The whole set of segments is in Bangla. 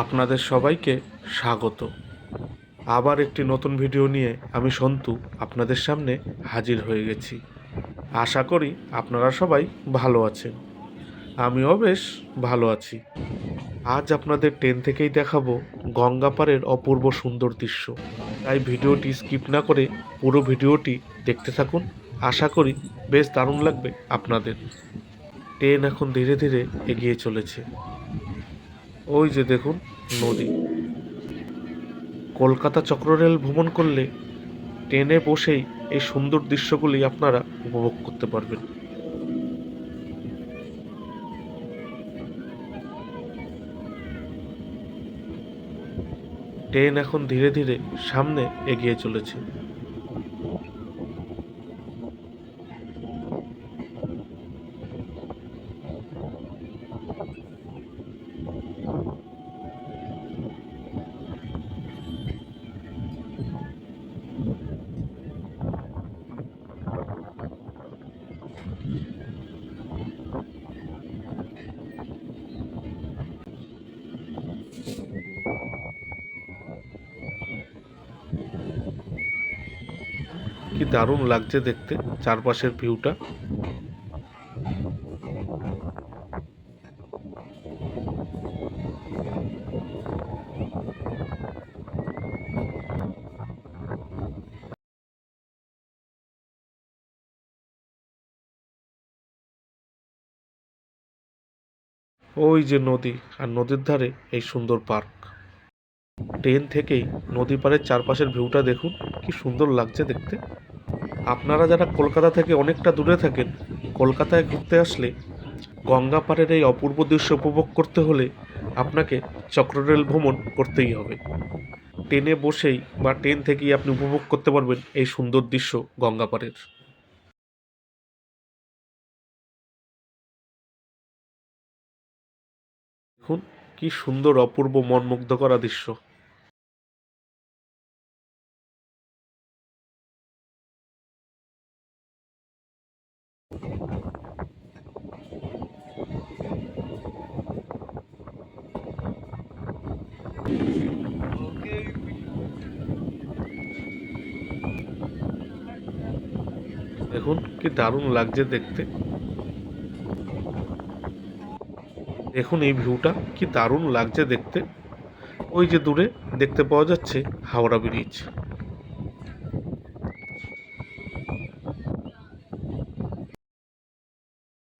আপনাদের সবাইকে স্বাগত। আবার একটি নতুন ভিডিও নিয়ে আমি সন্তু আপনাদের সামনে হাজির হয়ে গেছি। আশা করি আপনারা সবাই ভালো আছেন। আমিও বেশ ভালো আছি। আজ আপনাদের ট্রেন থেকেই দেখাবো গঙ্গাপাড়ের অপূর্ব সুন্দর দৃশ্য। তাই ভিডিওটি স্কিপ না করে পুরো ভিডিওটি দেখতে থাকুন। আশা করি বেশ দারুণ লাগবে আপনাদের। ট্রেন এখন ধীরে ধীরে এগিয়ে চলেছে। ওই যে দেখুন, নদী। কলকাতা চক্ররেল ভ্রমণ করলে ট্রেনে বসেই এই সুন্দর দৃশ্যগুলি আপনারা উপভোগ করতে পারবেন। ট্রেন এখন ধীরে ধীরে সামনে এগিয়ে চলেছে। কি দারুণ লাগছে দেখতে, চারপাশের ভিউটা। ওই যে নদী, আর নদীর ধারে এই সুন্দর পার্ক। ট্রেন থেকেই নদী পাড়ের চারপাশের ভিউটা দেখুন, কি সুন্দর লাগছে দেখতে। আপনারা যারা কলকাতা থেকে অনেকটা দূরে থাকেন, কলকাতায় ঘুরতে আসলে গঙ্গা পাড়ের এই অপূর্ব দৃশ্য উপভোগ করতে হলে আপনাকে চক্ররেল ভ্রমণ করতেই হবে। ট্রেনে বসেই বা ট্রেন থেকেই আপনি উপভোগ করতে পারবেন এই সুন্দর দৃশ্য গঙ্গা পাড়ের দেখুন, কি সুন্দর, অপূর্ব মনমুগ্ধ করা দৃশ্য। দেখুন, কি দারুণ লাগছে দেখতে। দেখুন এই ভিউটা, কি দারুণ লাগছে দেখতে। ওই যে দূরে দেখতে পাওয়া যাচ্ছে হাওড়া ব্রিজ।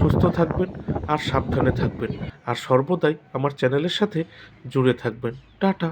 সুস্থ থাকবেন আর সাবধানে থাকবেন। আর সর্বদাই আমার চ্যানেলের সাথে জুড়ে থাকবেন। টাটা।